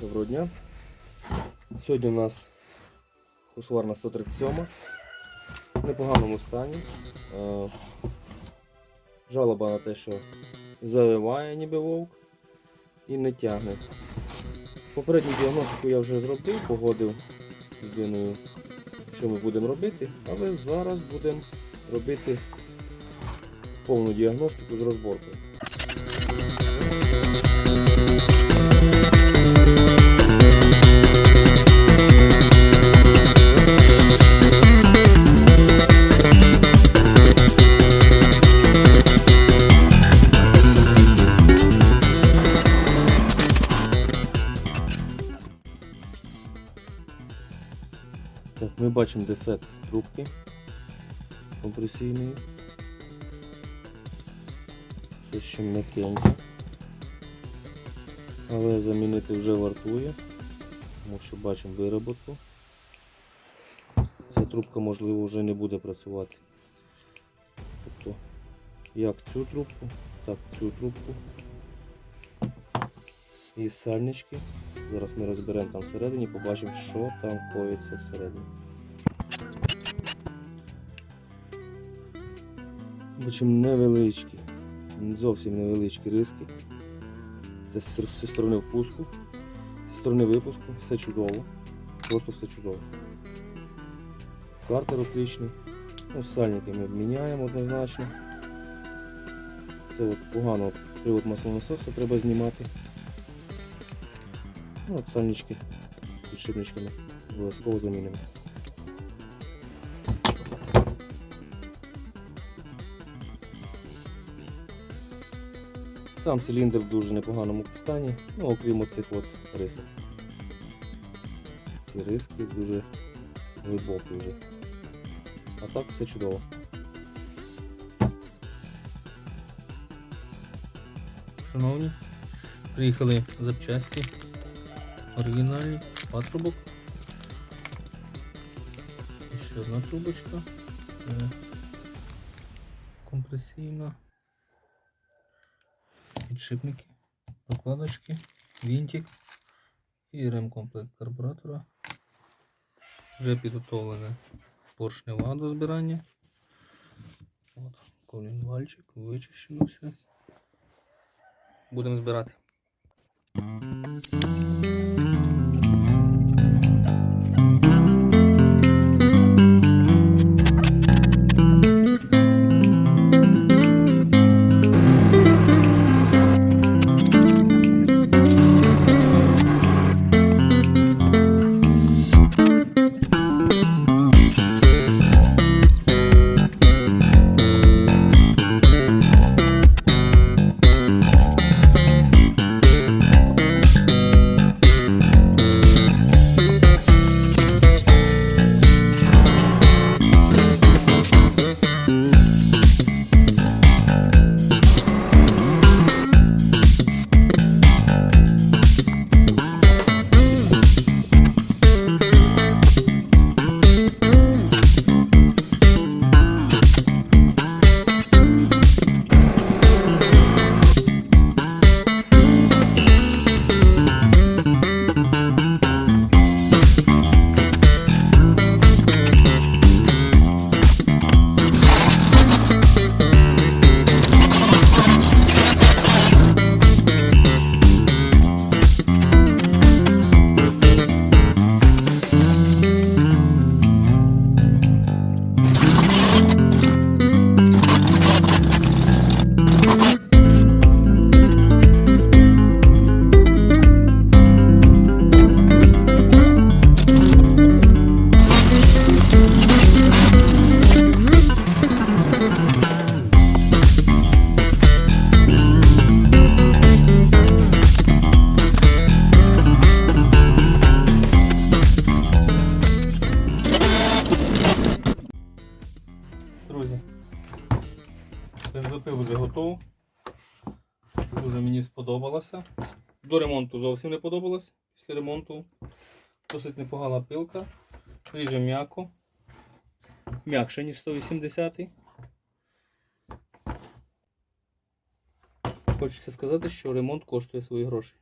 Доброго дня. Сьогодні у нас Husqvarna 137 в непоганому стані. Е, Жалоба на те, що завиває ніби вовк і не тягне. Попередню діагностику я вже зробив, погодив з людиною, що ми будемо робити, але зараз будемо робити повну діагностику з розборкою. Так, ми бачимо дефект трубки компресійної. Це ще м'якеньке. Але замінити вже вартує, тому що бачимо вироботку. Ця трубка можливо вже не буде працювати. Тобто як цю трубку, так цю трубку. І сальнички. Зараз ми розберемо там всередині, побачимо, що там коїться всередині. Бачимо невеличкі, зовсім невеличкі риски. Це зі сторони впуску, зі сторони випуску, все чудово. Просто все чудово. Картер отличний. Ну, сальники ми міняємо однозначно. Це от погано привод маслонасосу треба знімати. Ну, от сальнички підшипничками обов'язково замінимо. Сам циліндр в дуже непоганому стані, ну окрім оцих от рисок. Ці риски дуже глибокі вже. А так все чудово. Шановні, приїхали запчасті оригінальні, патрубок. Ще одна трубочка. Це компресійна. Підшипники, прокладочки, вінтик і ремкомплект карбуратора. Вже підготовлене поршнева до збирання. От, колінвальчик, вичищено все. Будемо збирати. Thank you. Бензопил готов. Дуже мені сподобалося. До ремонту зовсім не подобалося. Після ремонту досить непогана пилка. Ріже м'яко. М'якше, ніж 180 Хочеться сказати, що ремонт коштує свої гроші.